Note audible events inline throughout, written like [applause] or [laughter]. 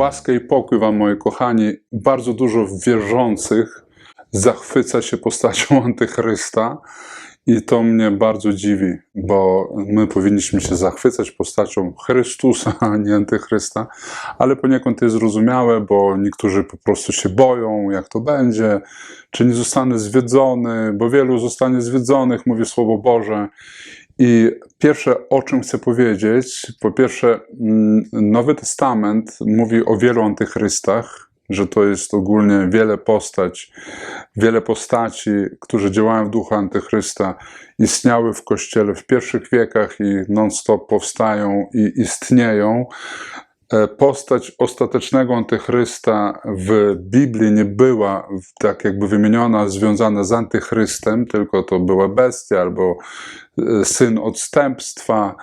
Łaska i pokój Wam, moi kochani. Bardzo dużo wierzących zachwyca się postacią [laughs] Antychrysta i to mnie bardzo dziwi, bo my powinniśmy się zachwycać postacią Chrystusa, a nie Antychrysta, ale poniekąd to jest zrozumiałe, bo niektórzy po prostu się boją, jak to będzie, czy nie zostanę zwiedzony, bo wielu zostanie zwiedzonych, mówi Słowo Boże. I pierwsze, o czym chcę powiedzieć, po pierwsze, mm, Nowy Testament mówi o wielu antychrystach, że to jest ogólnie wiele postać, wiele postaci, którzy działają w duchu antychrysta, istniały w Kościele w pierwszych wiekach i non-stop powstają i istnieją. E, Postać ostatecznego antychrysta w Biblii nie była tak jakby wymieniona, związana z antychrystem, tylko to była bestia albo e, syn odstępstwa,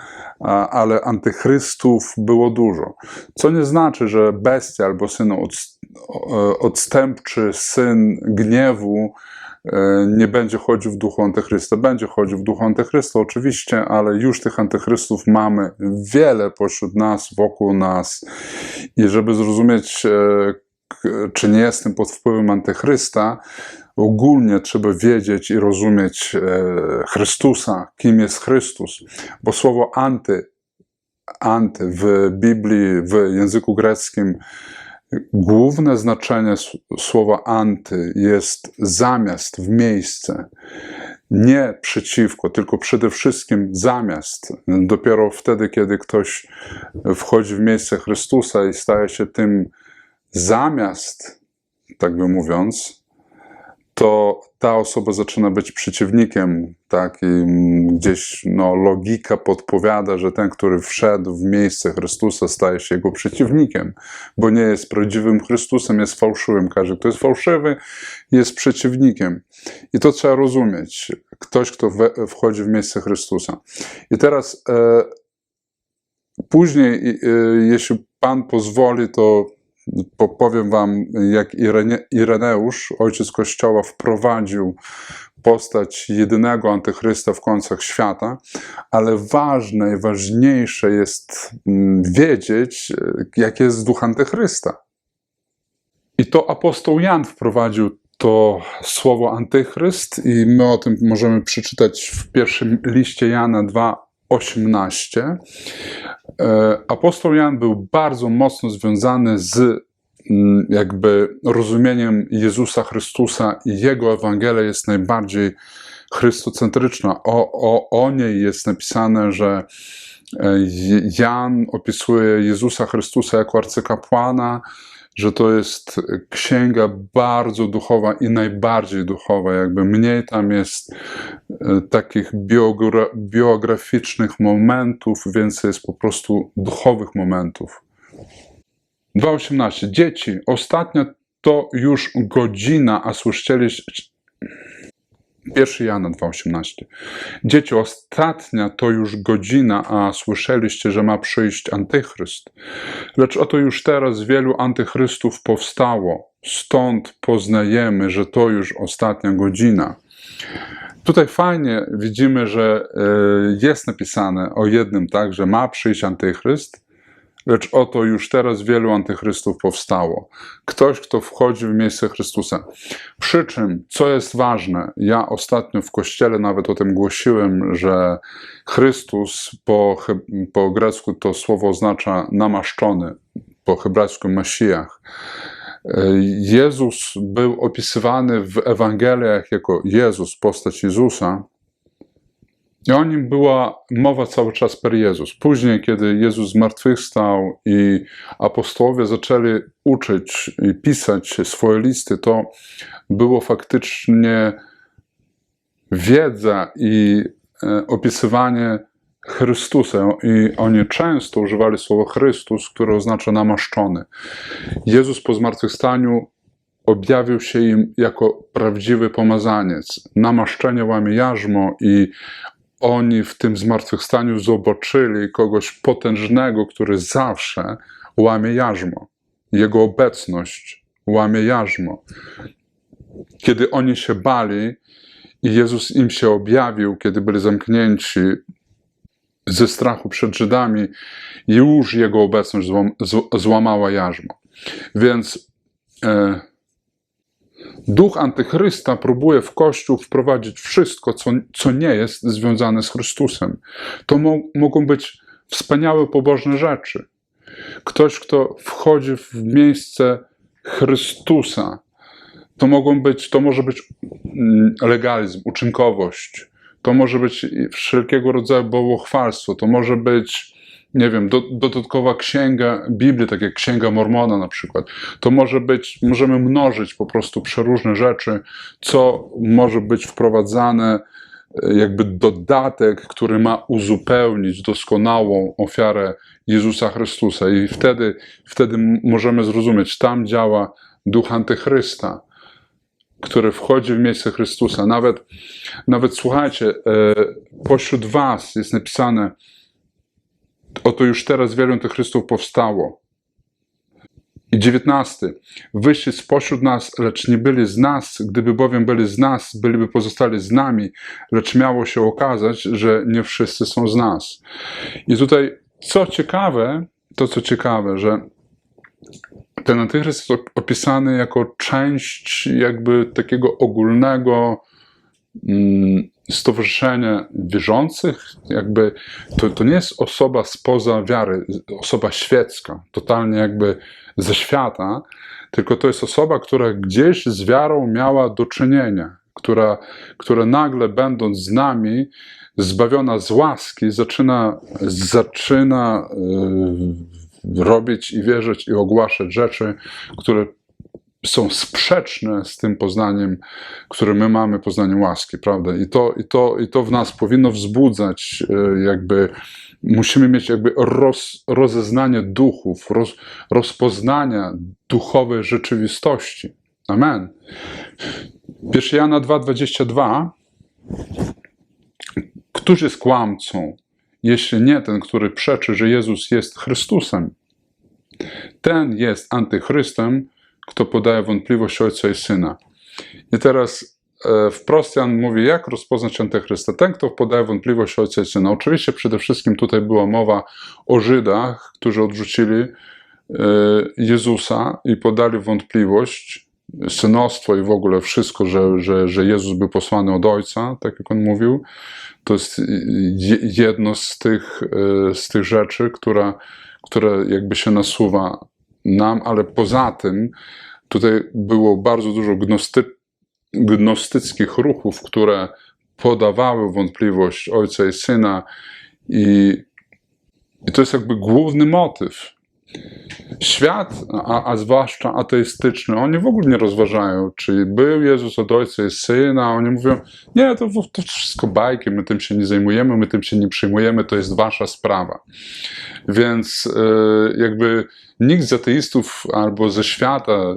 ale antychrystów było dużo. Co nie znaczy, że bestia albo syn o- odstępczy, syn gniewu e, nie będzie chodził w duchu antychrysta. Będzie chodził w duchu antychrysta, oczywiście, ale już tych antychrystów mamy wiele pośród nas, wokół nas. I żeby zrozumieć, e, czy nie jestem pod wpływem antychrysta, ogólnie trzeba wiedzieć i rozumieć e, Chrystusa, kim jest Chrystus. Bo słowo anty, anty w Biblii, w języku greckim, Główne znaczenie słowa anty jest zamiast, w miejsce. Nie przeciwko, tylko przede wszystkim zamiast. Dopiero wtedy, kiedy ktoś wchodzi w miejsce Chrystusa i staje się tym zamiast, tak by mówiąc, to ta osoba zaczyna być przeciwnikiem, tak? I mm, gdzieś no, logika podpowiada, że ten, który wszedł w miejsce Chrystusa, staje się jego przeciwnikiem, bo nie jest prawdziwym Chrystusem, jest fałszywym. Każdy, kto jest fałszywy, jest przeciwnikiem. I to trzeba rozumieć. Ktoś, kto we, wchodzi w miejsce Chrystusa. I teraz e, później, e, jeśli Pan pozwoli, to powiem wam, jak Irene, Ireneusz, ojciec Kościoła, wprowadził postać jedynego antychrysta w końcach świata, ale ważne i ważniejsze jest mm, wiedzieć, e, jaki jest duch antychrysta. I to apostoł Jan wprowadził to słowo antychryst i my o tym możemy przeczytać w pierwszym liście Jana 2:18. E, Apostoł Jan był bardzo mocno związany z mm, jakby rozumieniem Jezusa Chrystusa i jego Ewangelia jest najbardziej chrystocentryczna. O, o, o niej jest napisane, że e, Jan opisuje Jezusa Chrystusa jako arcykapłana, że to jest księga bardzo duchowa i najbardziej duchowa. Jakby mniej tam jest e, takich biogra biograficznych momentów, więcej jest po prostu duchowych momentów. 2.18. Dzieci, ostatnia to już godzina, a słyszeliście... 1 Jana 2,18. Dzieci, ostatnia to już godzina, a słyszeliście, że ma przyjść antychryst. Lecz oto już teraz wielu antychrystów powstało. Stąd poznajemy, że to już ostatnia godzina. Tutaj fajnie widzimy, że e, jest napisane o jednym, tak, że ma przyjść antychryst, lecz oto już teraz wielu antychrystów powstało. Ktoś, kto wchodzi w miejsce Chrystusa. Przy czym, co jest ważne, ja ostatnio w kościele nawet o tym głosiłem, że Chrystus po, po grecku to słowo oznacza namaszczony, po hebrajsku Mesijach. E, Jezus był opisywany w Ewangeliach jako Jezus, postać Jezusa, i o nim była mowa cały czas per Jezus. Później, kiedy Jezus zmartwychwstał i apostołowie zaczęli uczyć i pisać swoje listy, to było faktycznie wiedza i e, opisywanie Chrystusa. I oni często używali słowa Chrystus, które oznacza namaszczony. Jezus po zmartwychwstaniu objawił się im jako prawdziwy pomazaniec. Namaszczenie łamie jarzmo i oni w tym zmartwychwstaniu zobaczyli kogoś potężnego, który zawsze łamie jarzmo. Jego obecność łamie jarzmo. Kiedy oni się bali i Jezus im się objawił, kiedy byli zamknięci ze strachu przed Żydami, już Jego obecność złamała jarzmo. Więc e, duch antychrysta próbuje w Kościół wprowadzić wszystko, co, co nie jest związane z Chrystusem. To mo, mogą być wspaniałe, pobożne rzeczy. Ktoś, kto wchodzi w miejsce Chrystusa, to mogą być, to może być mm, legalizm, uczynkowość, to może być wszelkiego rodzaju bałwochwalstwo, to może być, nie wiem, do, dodatkowa księga Biblii, tak jak księga Mormona na przykład. To może być, możemy mnożyć po prostu przeróżne rzeczy, co może być wprowadzane e, jakby dodatek, który ma uzupełnić doskonałą ofiarę Jezusa Chrystusa. I wtedy, wtedy możemy zrozumieć, tam działa duch antychrysta który wchodzi w miejsce Chrystusa. Nawet, nawet słuchajcie, e, pośród Was jest napisane, oto już teraz wielu antychrystów powstało. I dziewiętnasty. Wyście spośród nas, lecz nie byli z nas, gdyby bowiem byli z nas, byliby pozostali z nami, lecz miało się okazać, że nie wszyscy są z nas. I tutaj, co ciekawe, to co ciekawe, że ten antychryst jest opisany jako część jakby takiego ogólnego mm, stowarzyszenia wierzących, jakby to, to nie jest osoba spoza wiary, osoba świecka, totalnie jakby ze świata, tylko to jest osoba, która gdzieś z wiarą miała do czynienia, która, która nagle będąc z nami, zbawiona z łaski, zaczyna, zaczyna yy, robić i wierzyć i ogłaszać rzeczy, które są sprzeczne z tym poznaniem, które my mamy, poznaniem łaski, prawda? I to, i to, i to w nas powinno wzbudzać, e, jakby musimy mieć jakby roz, rozeznanie duchów, roz, rozpoznania duchowej rzeczywistości. Amen. 1 Jana 2,22 Któż jest kłamcą? jeśli nie ten, który przeczy, że Jezus jest Chrystusem. Ten jest antychrystem, kto podaje wątpliwość Ojca i Syna. I teraz e, wprost Jan mówi, jak rozpoznać antychrysta? Ten, kto podaje wątpliwość Ojca i Syna. Oczywiście przede wszystkim tutaj była mowa o Żydach, którzy odrzucili e, Jezusa i podali wątpliwość, synostwo i w ogóle wszystko, że, że, że Jezus był posłany od Ojca, tak jak on mówił. To jest jedno z tych, e, z tych rzeczy, która, które jakby się nasuwa nam, ale poza tym tutaj było bardzo dużo gnosty, gnostyckich ruchów, które podawały wątpliwość Ojca i Syna i, i to jest jakby główny motyw Świat, a, a zwłaszcza ateistyczny, oni w ogóle nie rozważają, czy był Jezus od Ojca i Syna. Oni mówią, nie, to, to wszystko bajki, my tym się nie zajmujemy, my tym się nie przyjmujemy, to jest wasza sprawa. Więc e, jakby nikt z ateistów albo ze świata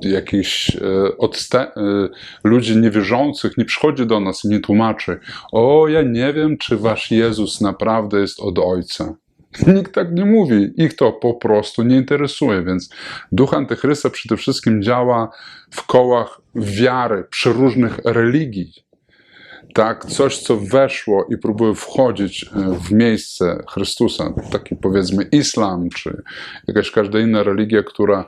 jakichś e, e, ludzi niewierzących nie przychodzi do nas i nie tłumaczy, o, ja nie wiem, czy wasz Jezus naprawdę jest od Ojca. [laughs] Nikt tak nie mówi, ich to po prostu nie interesuje, więc duch antychrysta przede wszystkim działa w kołach wiary, przy różnych religii. Tak, coś, co weszło i próbuje wchodzić e, w miejsce Chrystusa, taki powiedzmy islam, czy jakaś każda inna religia, która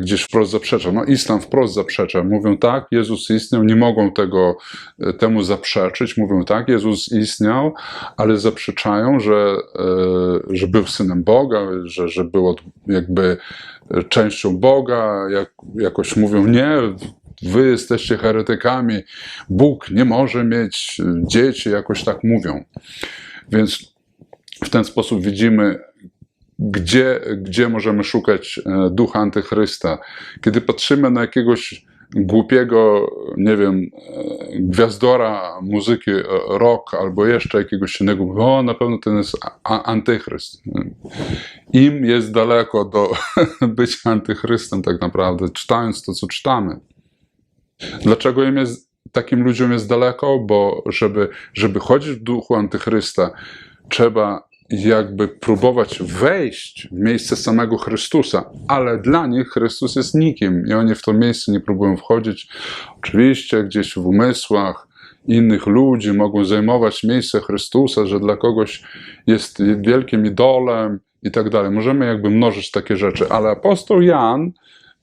gdzieś wprost zaprzecza. No islam wprost zaprzecza. Mówią tak, Jezus istniał, nie mogą tego, e, temu zaprzeczyć. Mówią tak, Jezus istniał, ale zaprzeczają, że, e, że był synem Boga, że, że był jakby częścią Boga. Jak, jakoś mówią nie, wy jesteście heretykami, Bóg nie może mieć dzieci, jakoś tak mówią. Więc w ten sposób widzimy gdzie, gdzie możemy szukać e, ducha antychrysta. Kiedy patrzymy na jakiegoś głupiego, nie wiem, e, gwiazdora muzyki e, rock albo jeszcze jakiegoś innego, o, na pewno ten jest antychryst. Im jest daleko do [laughs] bycia antychrystem tak naprawdę, czytając to, co czytamy. Dlaczego im jest, takim ludziom jest daleko? Bo żeby, żeby chodzić w duchu antychrysta, trzeba jakby próbować wejść w miejsce samego Chrystusa, ale dla nich Chrystus jest nikim i oni w to miejsce nie próbują wchodzić. Oczywiście gdzieś w umysłach innych ludzi mogą zajmować miejsce Chrystusa, że dla kogoś jest wielkim idolem i tak dalej. Możemy jakby mnożyć takie rzeczy, ale apostoł Jan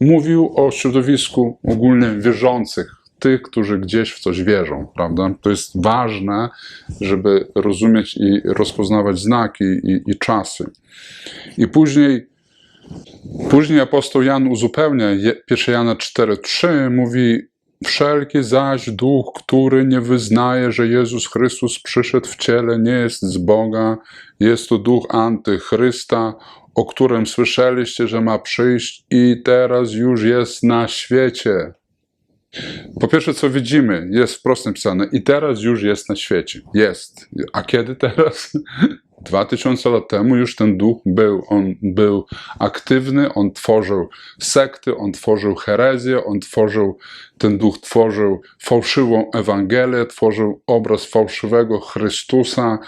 mówił o środowisku ogólnie wierzących, tych, którzy gdzieś w coś wierzą, prawda? To jest ważne, żeby rozumieć i rozpoznawać znaki i, i czasy. I później, później apostoł Jan uzupełnia, je- 1 Jana 4,3 mówi Wszelki zaś duch, który nie wyznaje, że Jezus Chrystus przyszedł w ciele, nie jest z Boga, jest to duch antychrysta, o którym słyszeliście, że ma przyjść i teraz już jest na świecie. Po pierwsze, co widzimy, jest wprost napisane, i teraz już jest na świecie. Jest. A kiedy teraz? [laughs] Dwa tysiące lat temu już ten duch był. On był aktywny, on tworzył sekty, on tworzył herezję, on tworzył, ten duch tworzył fałszywą Ewangelię, tworzył obraz fałszywego Chrystusa.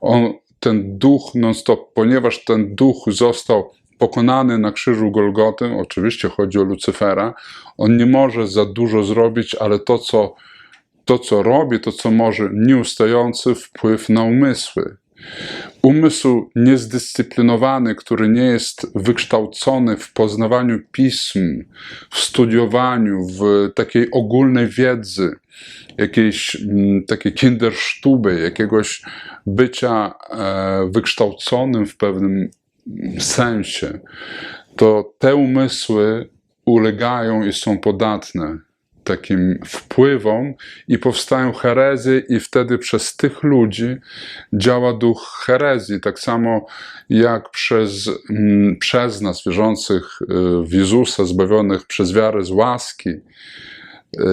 On, ten duch non-stop, ponieważ ten duch został pokonany na krzyżu Golgoty, oczywiście chodzi o Lucyfera, on nie może za dużo zrobić, ale to, co, to, co robi, to, co może, nieustający wpływ na umysły. Umysł niezdyscyplinowany, który nie jest wykształcony w poznawaniu pism, w studiowaniu, w takiej ogólnej wiedzy, jakiejś mm, takiej kindersztuby, jakiegoś bycia e, wykształconym w pewnym sensie, to te umysły ulegają i są podatne takim wpływom i powstają herezje i wtedy przez tych ludzi działa duch herezji, tak samo jak przez, mm, przez nas wierzących y, w Jezusa, zbawionych przez wiarę z łaski,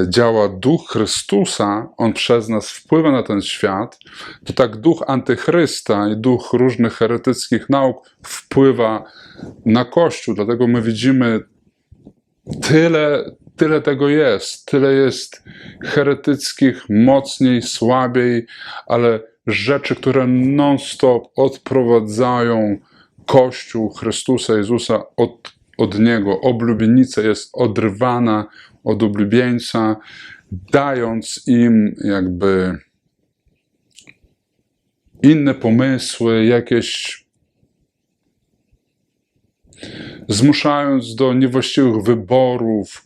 działa duch Chrystusa, on przez nas wpływa na ten świat, to tak duch antychrysta i duch różnych heretyckich nauk wpływa na Kościół. Dlatego my widzimy tyle, tyle tego jest, tyle jest heretyckich, mocniej, słabiej, ale rzeczy, które non-stop odprowadzają Kościół Chrystusa Jezusa od, od Niego. Oblubienica jest odrywana od oblubieńca, dając im jakby inne pomysły, jakieś zmuszając do niewłaściwych wyborów.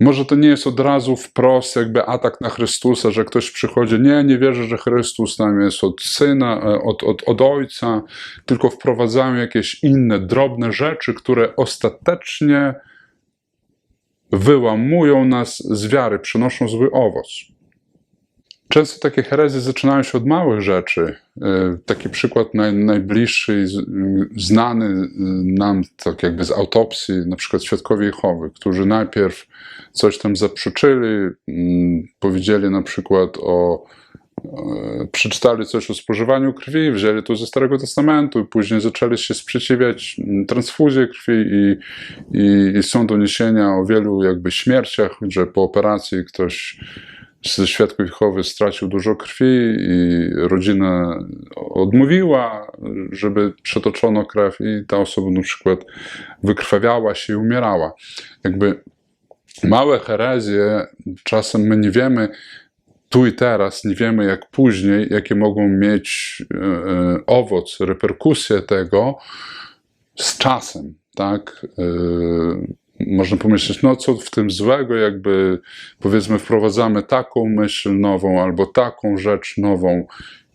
Może to nie jest od razu wprost jakby atak na Chrystusa, że ktoś przychodzi, nie, nie wierzę, że Chrystus tam jest od Syna, e, od, od, od Ojca, tylko wprowadzają jakieś inne, drobne rzeczy, które ostatecznie wyłamują nas z wiary, przynoszą zły owoc. Często takie herezje zaczynają się od małych rzeczy. E, Taki przykład naj, najbliższy, z- znany e, nam tak jakby z autopsji, na przykład świadkowie Jehowy, którzy najpierw coś tam zaprzeczyli, mm, powiedzieli na przykład o przeczytali coś o spożywaniu krwi, wzięli to ze Starego Testamentu później zaczęli się sprzeciwiać mm, transfuzji krwi i, i, i są doniesienia o wielu jakby śmierciach, że po operacji ktoś ze świadków Jehowy stracił dużo krwi i rodzina odmówiła, żeby przetoczono krew i ta osoba na przykład wykrwawiała się i umierała. Jakby małe herezje, czasem my nie wiemy tu i teraz, nie wiemy jak później, jakie mogą mieć e, e, owoc, reperkusje tego z czasem, tak? E, można pomyśleć, no co w tym złego, jakby powiedzmy wprowadzamy taką myśl nową albo taką rzecz nową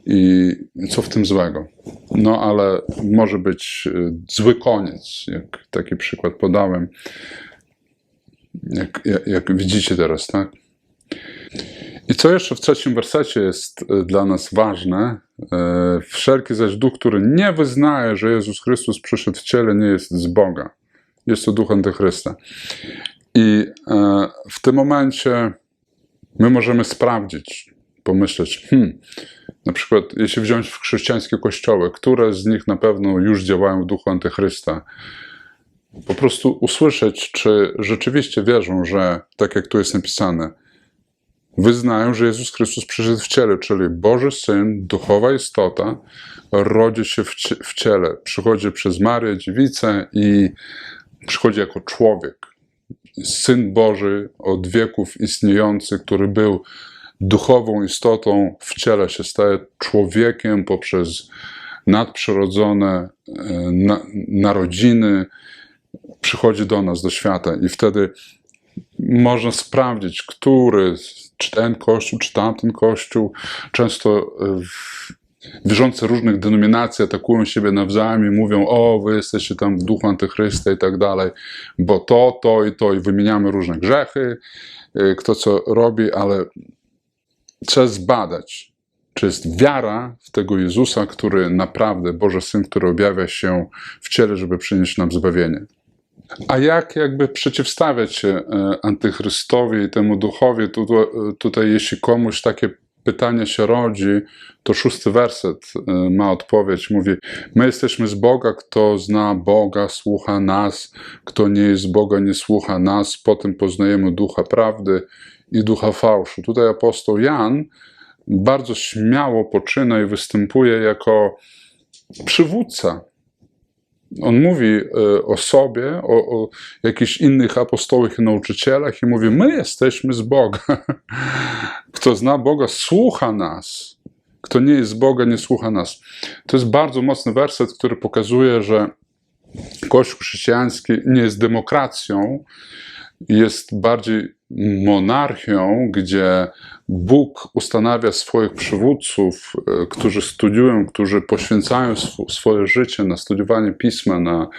i co w tym złego? No ale może być zły koniec, jak taki przykład podałem, jak, jak, jak widzicie teraz, tak? I co jeszcze w trzecim wersecie jest e, dla nas ważne? E, Wszelki zaś duch, który nie wyznaje, że Jezus Chrystus przyszedł w ciele, nie jest z Boga. Jest to duch antychrysta. I e, w tym momencie my możemy sprawdzić, pomyśleć, hmm, na przykład jeśli wziąć w chrześcijańskie kościoły, które z nich na pewno już działają w duchu antychrysta, po prostu usłyszeć, czy rzeczywiście wierzą, że tak jak tu jest napisane, wyznają, że Jezus Chrystus przyszedł w ciele, czyli Boży Syn, duchowa istota, rodzi się w, cie- w ciele, przychodzi przez Marię, dziewicę i przychodzi jako człowiek. Syn Boży od wieków istniejący, który był duchową istotą, w ciele się staje człowiekiem poprzez nadprzyrodzone, e, na, narodziny przychodzi do nas, do świata i wtedy można sprawdzić, który, czy ten kościół, czy tamten kościół. Często e, wierzący różnych denominacji atakują siebie nawzajem i mówią, o, wy jesteście tam w duchu antychrysta i tak dalej, bo to, to i to, i wymieniamy różne grzechy, y, kto co robi, ale trzeba zbadać, czy jest wiara w tego Jezusa, który naprawdę, Boży Syn, który objawia się w ciele, żeby przynieść nam zbawienie. A jak jakby przeciwstawiać się e, antychrystowi i temu duchowi? Tu, tu, tutaj, jeśli komuś takie pytanie się rodzi, to szósty werset e, ma odpowiedź. Mówi: My jesteśmy z Boga, kto zna Boga, słucha nas, kto nie jest z Boga, nie słucha nas. Potem poznajemy ducha prawdy i ducha fałszu. Tutaj apostoł Jan bardzo śmiało poczyna i występuje jako przywódca on mówi e, o sobie, o, o jakichś innych apostołach i nauczycielach i mówi: My jesteśmy z Boga. [laughs] Kto zna Boga, słucha nas. Kto nie jest z Boga, nie słucha nas. To jest bardzo mocny werset, który pokazuje, że Kościół chrześcijański nie jest demokracją, jest bardziej monarchią, gdzie Bóg ustanawia swoich przywódców, e, którzy studiują, którzy poświęcają sw- swoje życie na studiowanie pisma, na,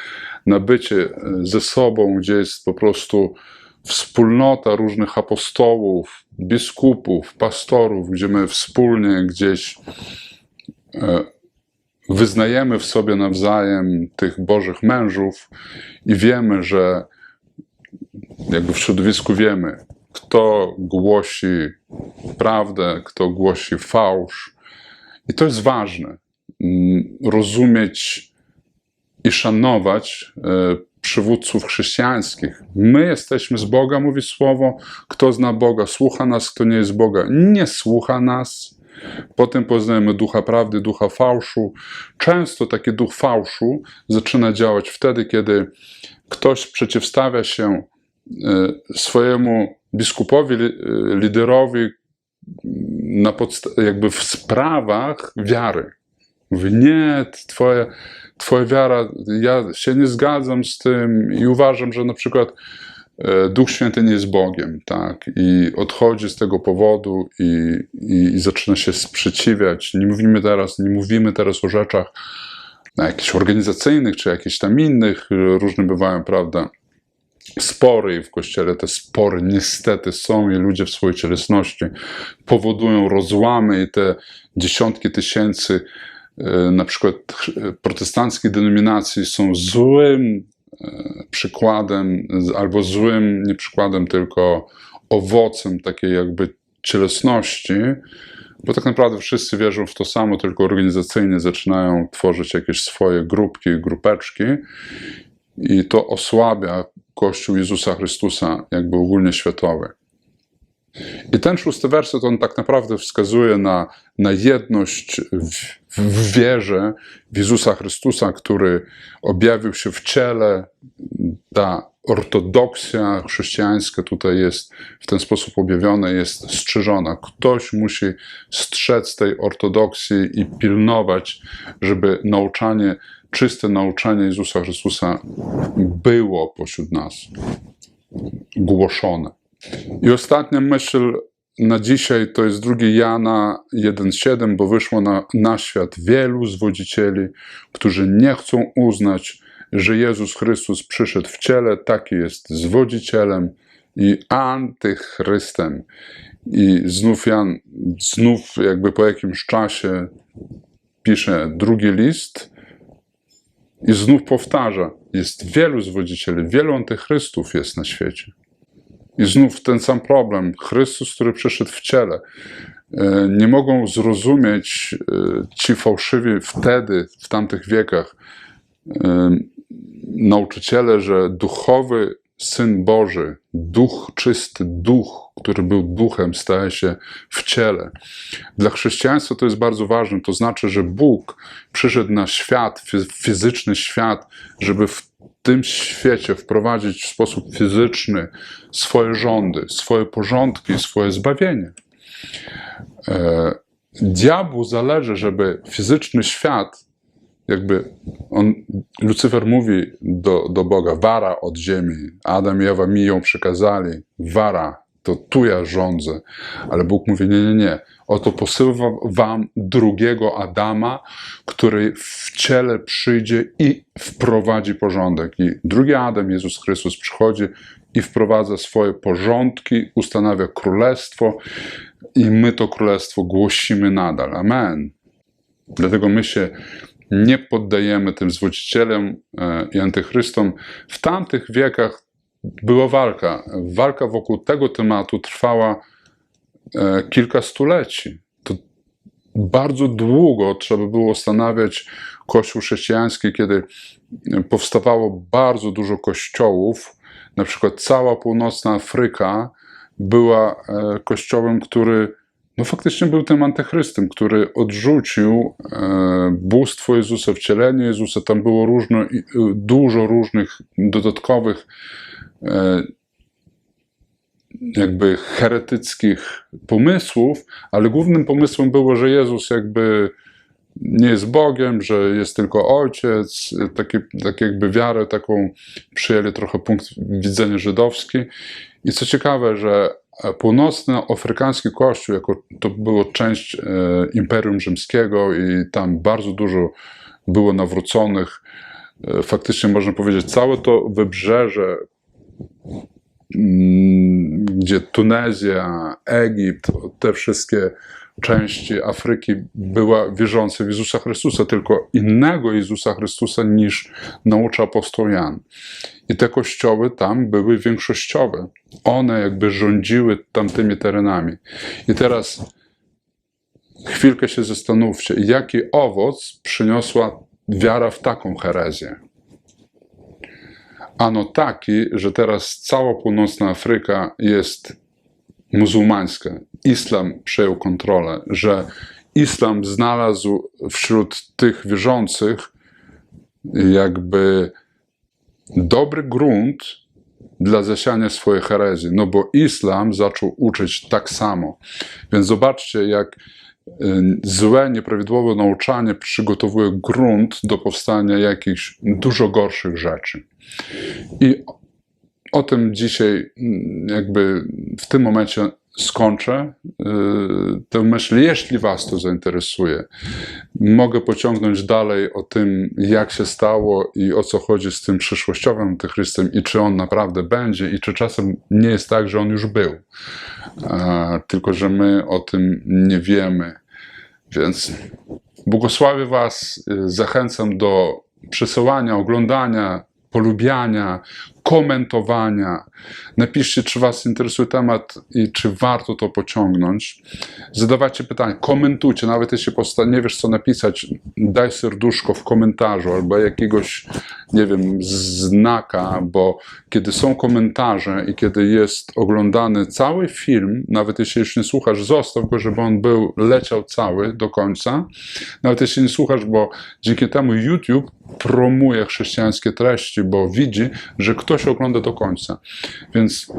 na bycie e, ze sobą, gdzie jest po prostu wspólnota różnych apostołów, biskupów, pastorów, gdzie my wspólnie gdzieś e, wyznajemy w sobie nawzajem tych Bożych mężów i wiemy, że jakby w środowisku wiemy, kto głosi prawdę, kto głosi fałsz. I to jest ważne. Mm, Rozumieć i szanować e, przywódców chrześcijańskich. My jesteśmy z Boga, mówi słowo. Kto zna Boga, słucha nas, kto nie jest Boga, nie słucha nas. Potem poznajemy ducha prawdy, ducha fałszu. Często taki duch fałszu zaczyna działać wtedy, kiedy ktoś przeciwstawia się swojemu biskupowi, e, liderowi na jakby w sprawach wiary. Mówi, nie, twoja, twoja wiara, ja się nie zgadzam z tym i uważam, że na przykład e, Duch Święty nie jest Bogiem, tak? I odchodzi z tego powodu i, i, i zaczyna się sprzeciwiać. Nie mówimy teraz, nie mówimy teraz o rzeczach na jakichś organizacyjnych, czy jakichś tam innych, różne bywają, prawda? Spory i w kościele te spory niestety są i ludzie w swojej cielesności powodują rozłamy i te dziesiątki tysięcy e, na przykład ch- protestanckich denominacji są złym e, przykładem, albo złym, nie przykładem, tylko owocem takiej jakby cielesności, bo tak naprawdę wszyscy wierzą w to samo, tylko organizacyjnie zaczynają tworzyć jakieś swoje grupki, grupeczki i to osłabia Kościół Jezusa Chrystusa, jakby ogólnie światowy. I ten szósty werset, on tak naprawdę wskazuje na, na jedność w, w wierze w Jezusa Chrystusa, który objawił się w ciele. Ta ortodoksja chrześcijańska tutaj jest w ten sposób objawiona, jest strzeżona. Ktoś musi strzec tej ortodoksji i pilnować, żeby nauczanie, czyste nauczanie Jezusa Chrystusa było pośród nas, głoszone. I ostatnia myśl na dzisiaj to jest 2 Jana 1,7, bo wyszło na, na świat wielu zwodzicieli, którzy nie chcą uznać, że Jezus Chrystus przyszedł w ciele, taki jest zwodzicielem i antychrystem. I znów Jan, znów jakby po jakimś czasie pisze drugi list i znów powtarza, jest wielu zwodzicieli, wielu antychrystów jest na świecie. I znów ten sam problem. Chrystus, który przyszedł w ciele. E, Nie mogą zrozumieć e, ci fałszywi wtedy, w tamtych wiekach, e, nauczyciele, że duchowy Syn Boży, duch, czysty duch, który był duchem, staje się w ciele. Dla chrześcijaństwa to jest bardzo ważne. To znaczy, że Bóg przyszedł na świat, fi- fizyczny świat, żeby w tym świecie wprowadzić w sposób fizyczny swoje rządy, swoje porządki, swoje zbawienie. E, diabłu zależy, żeby fizyczny świat jakby on, Lucyfer mówi do, do Boga, wara od ziemi, Adam i Ewa mi ją przekazali, wara, to tu ja rządzę. Ale Bóg mówi, nie, nie, nie, oto posyłam wam drugiego Adama, który w ciele przyjdzie i wprowadzi porządek. I drugi Adam, Jezus Chrystus, przychodzi i wprowadza swoje porządki, ustanawia królestwo i my to królestwo głosimy nadal. Amen. Dlatego my się nie poddajemy tym zwodzicielom e, i antychrystom. W tamtych wiekach była walka. Walka wokół tego tematu trwała e, kilka stuleci. To bardzo długo trzeba było ustanawiać Kościół chrześcijański, kiedy powstawało bardzo dużo kościołów. Na przykład cała północna Afryka była e, kościołem, który no faktycznie był tym antychrystem, który odrzucił e, bóstwo Jezusa, wcielenie Jezusa. Tam było różno, y, dużo różnych dodatkowych e, jakby heretyckich pomysłów, ale głównym pomysłem było, że Jezus jakby nie jest Bogiem, że jest tylko Ojciec, taki, tak jakby wiarę taką przyjęli trochę punkt widzenia żydowski. I co ciekawe, że północnoafrykański kościół, jako to było część e, Imperium Rzymskiego i tam bardzo dużo było nawróconych, e, faktycznie można powiedzieć, całe to wybrzeże mm, gdzie Tunezja, Egipt, te wszystkie części Afryki była wierząca w Jezusa Chrystusa, tylko innego Jezusa Chrystusa niż naucza apostoł Jan. I te kościoły tam były większościowe. One jakby rządziły tamtymi terenami. I teraz chwilkę się zastanówcie, jaki owoc przyniosła wiara w taką herezję. Ano taki, że teraz cała północna Afryka jest muzułmańska. Islam przejął kontrolę, że islam znalazł wśród tych wierzących jakby dobry grunt dla zasiania swojej herezji, no bo islam zaczął uczyć tak samo. Więc zobaczcie, jak y, złe, nieprawidłowe nauczanie przygotowuje grunt do powstania jakichś dużo gorszych rzeczy. I o tym dzisiaj mm, jakby w tym momencie skończę yy, tę myśl. Jeśli Was to zainteresuje, mogę pociągnąć dalej o tym, jak się stało i o co chodzi z tym przyszłościowym antychrystem i czy on naprawdę będzie i czy czasem nie jest tak, że on już był, a, tylko że my o tym nie wiemy. Więc błogosławię Was, yy, zachęcam do przesyłania, oglądania, polubiania, komentowania. Napiszcie, czy Was interesuje temat i czy warto to pociągnąć. Zadawajcie pytania, komentujcie, nawet jeśli nie wiesz, co napisać, daj serduszko w komentarzu albo jakiegoś, nie wiem, znaka, bo kiedy są komentarze i kiedy jest oglądany cały film, nawet jeśli już nie słuchasz, zostaw go, żeby on był, leciał cały do końca. Nawet jeśli nie słuchasz, bo dzięki temu YouTube promuje chrześcijańskie treści, bo widzi, że ktoś ogląda do końca. Więc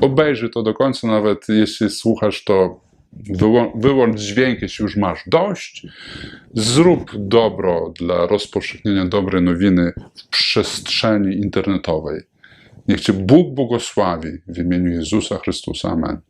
obejrzyj to do końca, nawet jeśli słuchasz to wyłą- wyłącz dźwięk, jeśli już masz dość. Zrób dobro dla rozpowszechnienia dobrej nowiny w przestrzeni internetowej. Niech Cię Bóg błogosławi w imieniu Jezusa Chrystusa. Amen.